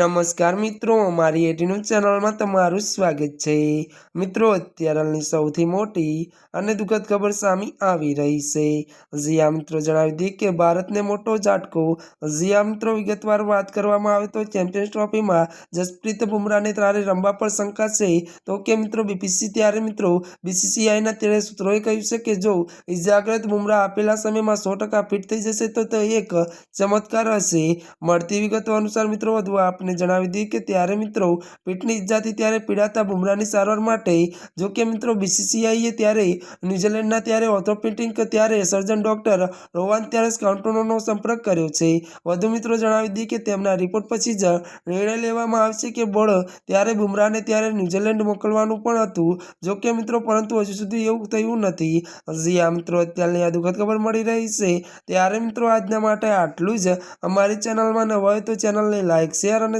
નમસ્કાર મિત્રો, મારી એટીનું ચેનલમાં તમારું સ્વાગત છે. મિત્રો અત્યારે સૌથી મોટી અને દુઃખદ ખબર સામે આવી રહી છે. જીયા મિત્રો જણાવી દઈએ કે ભારતને મોટો ઝાટકો. જીયા મિત્રો, વિગતવાર વાત કરવામાં આવે તો ચેમ્પિયન્સ ટ્રોફીમાં જસપ્રીત બુમરાહને ત્યારે રમવા પર શંકા છે. તો કે મિત્રો, બીપીસી ત્યારે મિત્રો, બીસીસીઆઈના તેણે સૂત્રોએ કહ્યું છે કે જો ઇજાગ્રત બુમરાહ આપેલા સમયમાં સો ફિટ થઈ જશે, તો તે એક ચમત્કાર હશે. મળતી વિગતો અનુસાર મિત્રો, વધુ આપને જણાવી દઈએ કે ત્યારે મિત્રો પીઠની ઇજાથી ત્યારે પીડાતા બુમરાહની સારવાર માટે, જો કે મિત્રો બીસીસીઆઈએ ત્યારે ન્યૂઝીલેન્ડના ત્યારે ઓર્થોપેટિક ત્યારે સર્જન ડોક્ટર રોવાન ત્યારે કાઉન્ટોનોનો સંપર્ક કર્યો છે. વધુ મિત્રો જણાવી દઈએ કે તેમના રિપોર્ટ પછી જ નિર્ણય લેવામાં આવશે કે બોર્ડ ત્યારે બુમરાહને ત્યારે ન્યૂઝીલેન્ડ મોકલવાનું પણ હતું. જો કે મિત્રો પરંતુ હજુ સુધી એવું થયું નથી. આ મિત્રો, અત્યારની આ દુઃખદ ખબર મળી રહી છે. ત્યારે મિત્રો આજના માટે આટલું જ. અમારી ચેનલમાં નવા હોય તો ચેનલને લાઇક શેર અને